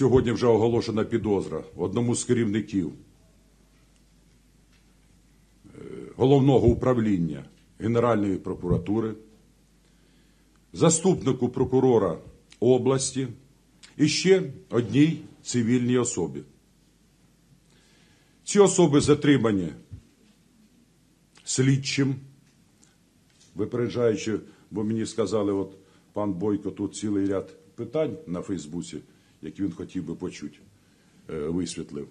Сьогодні вже оголошена підозра одному з керівників е, головного управління Генеральної прокуратури, заступнику прокурора області і ще одній цивільній особі. Ці особи затримані слідчим, випереджаючи, бо мені сказали, от пан Бойко тут цілий ряд питань на Фейсбуці, які він хотів би почути, е, висвітлив.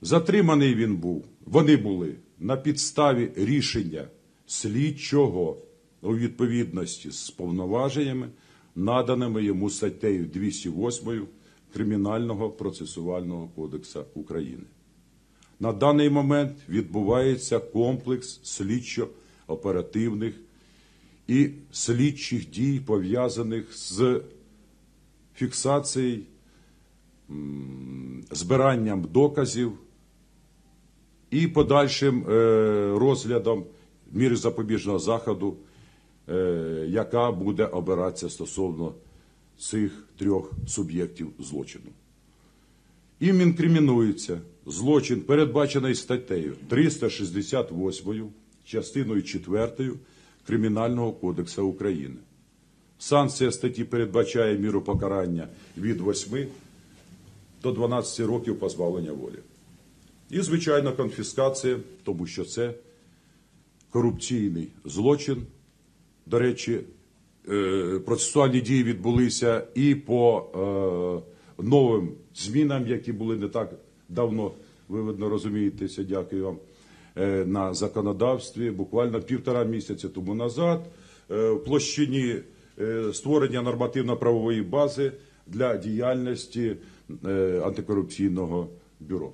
Затриманий він був, вони були на підставі рішення слідчого у відповідності з повноваженнями, наданими йому статтею 208 Кримінального процесуального кодексу України. На даний момент відбувається комплекс слідчо-оперативних і слідчих дій, пов'язаних з фіксацією, збиранням доказів і подальшим е, розглядом міри запобіжного заходу, е, яка буде обиратися стосовно цих трьох суб'єктів злочину. Їм інкримінується злочин, передбачений статтею 368 частиною 4 Кримінального кодексу України. Санкція статті передбачає міру покарання від 8 до 12 років позбавлення волі. І, звичайно, конфіскація, тому що це корупційний злочин. До речі, е, процесуальні дії відбулися і по е, новим змінам, які були не так давно. Ви видно розумієтеся, дякую вам. е, На законодавстві буквально півтора місяця тому назад в площині створення нормативно-правової бази для діяльності е, антикорупційного бюро.